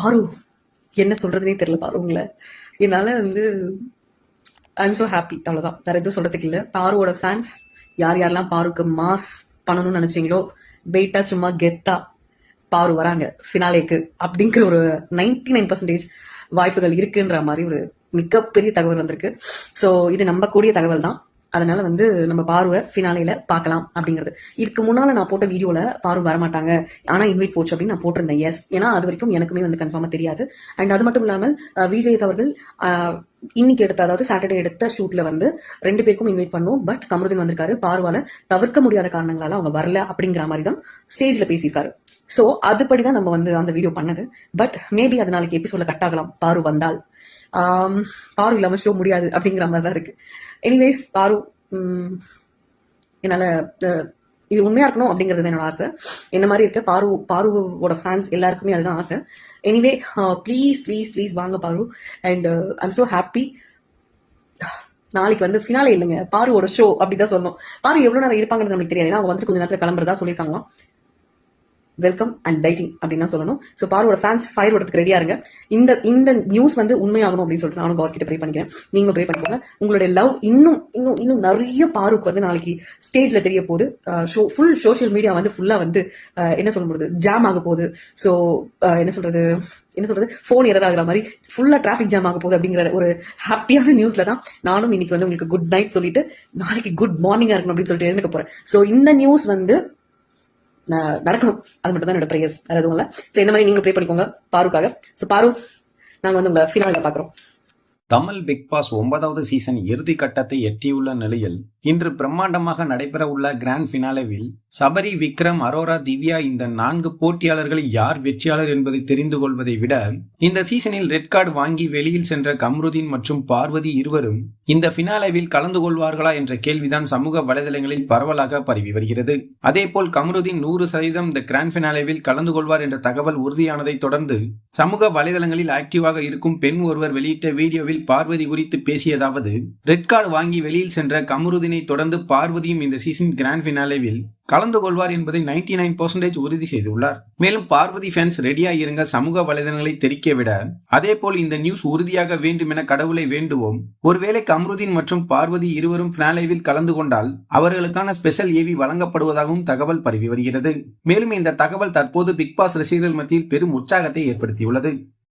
பாரு என்ன சொல்றதுனே தெரியல பாரு உங்களை. என்னால வந்து ஐம் ஸோ ஹாப்பி அவ்வளோதான் வேற எதுவும் சொல்றதுக்கு இல்லை. பாருவோட ஃபேன்ஸ் யார் யாரெல்லாம் பாருக்கு மாஸ் பண்ணணும்னு நினைச்சீங்களோ வெயிட்டா சும்மா கெத்தா பாரு வராங்க ஃபினாலேக்கு அப்படிங்கிற ஒரு நைன்டி நைன் பர்சன்டேஜ் வாய்ப்புகள் இருக்குன்ற மாதிரி ஒரு மிகப்பெரிய தகவல் வந்திருக்கு. ஸோ இது நம்பக்கூடிய தகவல் தான் அதனால வந்து நம்ம பார்வை ஃபினாலையில பார்க்கலாம் அப்படிங்கிறது. இதுக்கு முன்னால நான் போட்ட வீடியோல பாரு வரமாட்டாங்க. ஆனா இன்வைட் போச்சு அப்படின்னு நான் போட்டிருந்தேன். எஸ் ஏன்னா அது வரைக்கும் எனக்குமே வந்து கன்ஃபார்மா தெரியாது. அண்ட் அது மட்டும் இல்லாமல் அஹ், அவர்கள் இன்னைக்கு எடுத்த அதாவது சாட்டர்டே எடுத்த ஷூட்ல வந்து ரெண்டு பேருக்கும் இன்வைட் பண்ணுவோம் பட் கமருதீன் வந்திருக்காரு. பார்வால தவிர்க்க முடியாத காரணங்களால அவங்க வரல அப்படிங்கிற மாதிரி தான் ஸ்டேஜ்ல பேசியிருக்காரு. ஸோ அதுபடி தான் நம்ம வந்து அந்த வீடியோ பண்ணது. பட் மேபி அது நாளைக்கு எபிசோட கட் ஆகலாம். பாரு வந்தால். பாரு இல்லாம ஷோ முடியாது அப்படிங்கிற மாதிரி தான் இருக்கு. எனிவேஸ் பாரு என்னால் என்னால இது உண்மையா இருக்கணும் அப்படிங்கிறது என்னோட ஆசை. என்ன மாதிரி இருக்க? பாரு பாருவோட ஃபேன்ஸ் எல்லாருக்குமே அதுதான் ஆசை. எனிவே ப்ளீஸ் ப்ளீஸ் ப்ளீஸ் வாங்க பாரு. அண்ட் ஐம் ஸோ ஹாப்பி நாளைக்கு வந்து ஃபினாலே இல்லைங்க. பாருவோட ஷோ அப்படிதான் சொன்னோம் பாரு எவ்வளோ நேரம் இருப்பாங்கன்னு நமக்கு தெரியாது. ஏன்னா அவங்க வந்து கொஞ்ச நேரத்தில் கிளம்புறதா சொல்லியிருக்காங்களாம். வெல்கம் அண்ட் டைட்டிங் அப்படின்னு தான் சொல்லணும். ஸோ பாரோட ஃபேன்ஸ் ஃபயர் ஓடத்துக்கு ரெடியாக இருங்க. இந்த இந்த நியூஸ் வந்து உண்மையாகணும் அப்படின்னு சொல்லிட்டு நானும் கவர் கிட்ட ப்ரே பண்ணிக்கிறேன். நீங்களும் ப்ரே பண்ணிக்கோங்க. உங்களுடைய லவ் இன்னும் இன்னும் இன்னும் நிறைய பாருக்கு வந்து நாளைக்கு ஸ்டேஜில் தெரிய போகுது. ஷோ ஃபுல் சோஷியல் மீடியா வந்து ஃபுல்லாக வந்து என்ன சொல்ல முடியுது? ஜாம் ஆக போகுது. ஸோ என்ன சொல்கிறது என்ன சொல்றது? ஃபோன் எரர் ஆகிற மாதிரி ஃபுல்லா டிராஃபிக் ஜாம் ஆக போகுது அப்படிங்கிற ஒரு ஹாப்பியான நியூஸ்ல தான் நானும் இன்னைக்கு வந்து உங்களுக்கு குட் நைட் சொல்லிட்டு நாளைக்கு குட் மார்னிங்கா இருக்கணும் அப்படின்னு சொல்லிட்டு எழுந்துக்க போறேன். ஸோ இந்த நியூஸ் வந்து நடக்கணும். அது மட்டும் தான் என்னோட ப்ரேயர்ஸ் வேற எதுவும் இல்லை. ஸோ இந்த மாதிரி நீங்க ப்ரே பண்ணிக்கோங்க. பாருக்காக. ஸோ பாரு நாங்க வந்து உங்களை ஃபினாலில் பார்க்குறோம். தமிழ் பிக் பாஸ் ஒன்பதாவது சீசன் இறுதி கட்டத்தை எட்டியுள்ள நிலையில் இன்று பிரம்மாண்டமாக நடைபெற உள்ள கிராண்ட் ஃபினாலேவில் சபரி விக்ரம் அரோரா திவ்யா இந்த நான்கு போட்டியாளர்களில் யார் வெற்றியாளர் என்பதை தெரிந்து கொள்வதை விட இந்த சீசனில் ரெட் கார்டு வாங்கி வெளியில் சென்ற கம்ருதீன் மற்றும் பார்வதி இருவரும் இந்த ஃபினாலேவில் கலந்து கொள்வார்களா என்ற கேள்விதான் சமூக வலைதளங்களில் பரவலாக பரவி வருகிறது. அதேபோல் கம்ருதீன் நூறு சதவீதம் இந்த கிராண்ட் ஃபினாலேவில் கலந்து கொள்வார் என்ற தகவல் உறுதியானதை தொடர்ந்து சமூக வலைதளங்களில் ஆக்டிவாக இருக்கும் பெண் ஒருவர் வெளியிட்ட வீடியோவில் பார்வதி குறித்து பேசியதாவது ரெட் கார்டு வாங்கி வெளியில் சென்ற கமருதினை தொடர்ந்து பார்வதியும் இந்த சீசன் கிராண்ட் ஃபினாலேவில் கலந்து கொள்வார் என்பதை நைன்டி நைன் பர்சன்டேஜ் உறுதி செய்துள்ளார். மேலும் பார்வதி ஃபேன்ஸ் ரெடியாக இருங்க சமூக வலைதளங்களை தெரிக்க விட அதேபோல் இந்த நியூஸ் உறுதியாக வேண்டும் என கடவுளை வேண்டுவோம். ஒருவேளை கம்ருதீன் மற்றும் பார்வதி இருவரும் ஃபினாலேவில் கலந்து கொண்டால் அவர்களுக்கான ஸ்பெஷல் ஏவி வழங்கப்படுவதாகவும் தகவல் பரவி வருகிறது. மேலும் இந்த தகவல் தற்போது பிக் பாஸ் ரசிகர்கள் மத்தியில் பெரும் உற்சாகத்தை ஏற்படுத்தியுள்ளது.